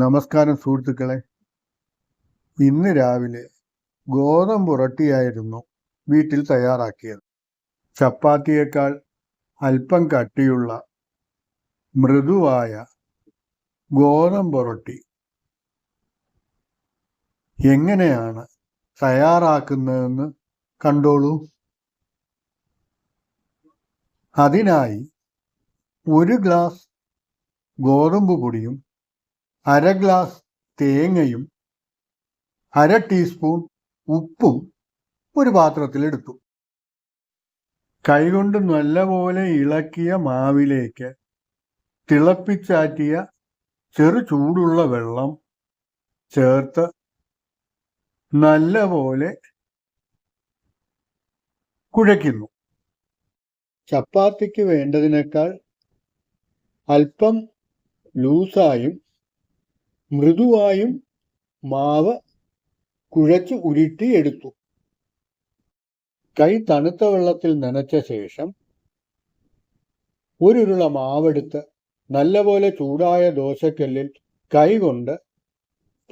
നമസ്കാരം സുഹൃത്തുക്കളെ. ഇന്ന് രാവിലെ ഗോതമ്പ് റൊട്ടിയായിരുന്നു വീട്ടിൽ തയ്യാറാക്കിയത്. ചപ്പാത്തിയേക്കാൾ അല്പം കട്ടിയുള്ള മൃദുവായ ഗോതമ്പ് റൊട്ടി എങ്ങനെയാണ് തയ്യാറാക്കുന്നതെന്ന് കണ്ടോളൂ. അതിനായി ഒരു ഗ്ലാസ് ഗോതമ്പ് പൊടിയും അര ഗ്ലാസ് തേങ്ങയും അര ടീസ്പൂൺ ഉപ്പും ഒരു പാത്രത്തിലെടുത്തു കൈകൊണ്ട് നല്ലപോലെ ഇളക്കിയ മാവിലേക്ക് തിളപ്പിച്ചാറ്റിയ ചെറു ചൂടുള്ള വെള്ളം ചേർത്ത് നല്ലപോലെ കുഴയ്ക്കുന്നു. ചപ്പാത്തിക്ക് വേണ്ടതിനേക്കാൾ അല്പം ലൂസായും മൃദുവായും മാവ് കുഴച്ച് ഉരുട്ടി എടുത്തു. കൈ തണുത്ത വെള്ളത്തിൽ നനച്ച ശേഷം ഒരുരുള മാവെടുത്ത് നല്ലപോലെ ചൂടായ ദോശക്കല്ലിൽ കൈകൊണ്ട്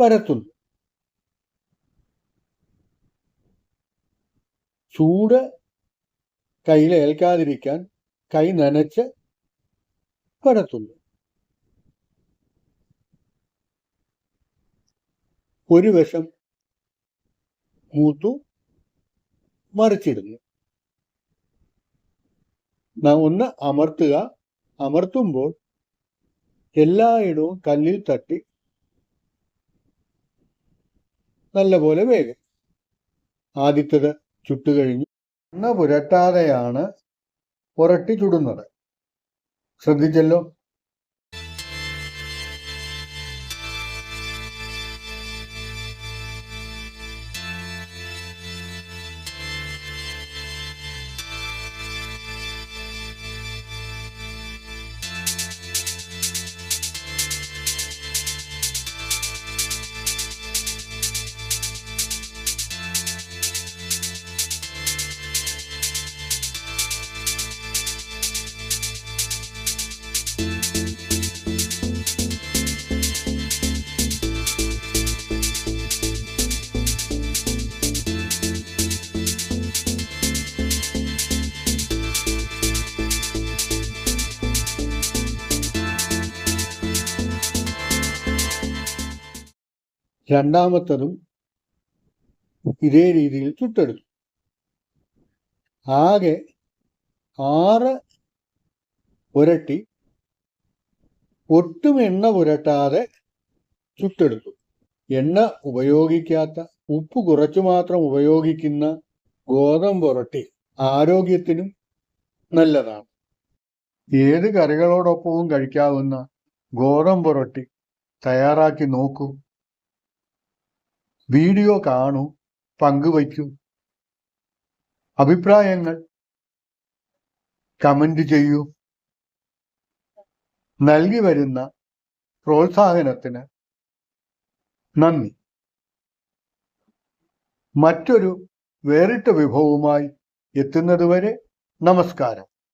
പരത്തുന്നു. ചൂട് കയ്യിൽ ഏൽക്കാതിരിക്കാൻ കൈ നനച്ച് പരത്തുന്നു. ഒരു വശം മൂത്തു മറിച്ചിടുന്നു. ഒന്ന് അമർത്തുക. അമർത്തുമ്പോൾ എല്ലായിടവും കല്ലിൽ തട്ടി നല്ലപോലെ വേഗം ആദ്യത്തത് ചുട്ടുകഴിഞ്ഞു എണ്ണ പുരട്ടാതെയാണ് പുരട്ടി ചുടുന്നത്. ശ്രദ്ധിച്ചല്ലോ. രണ്ടാമത്തതും ഇതേ രീതിയിൽ ചുട്ടെടുത്തു. ആകെ ആറ് പുരട്ടി ഒട്ടും എണ്ണ പുരട്ടാതെ ചുട്ടെടുത്തു. എണ്ണ ഉപയോഗിക്കാത്ത ഉപ്പ് കുറച്ചു മാത്രം ഉപയോഗിക്കുന്ന ഗോതമ്പ് റൊട്ടി ആരോഗ്യത്തിനും നല്ലതാണ്. ഏത് കറികളോടൊപ്പവും കഴിക്കാവുന്ന ഗോതമ്പ് റൊട്ടി തയ്യാറാക്കി നോക്കൂ. വീഡിയോ കാണൂ പങ്കുവയ്ക്കൂ. അഭിപ്രായങ്ങൾ കമന്റ് ചെയ്യൂ. നൽകി വരുന്ന പ്രോത്സാഹനത്തിന് നന്ദി. മറ്റൊരു വേറിട്ട വിഭവവുമായി എത്തുന്നതുവരെ നമസ്കാരം.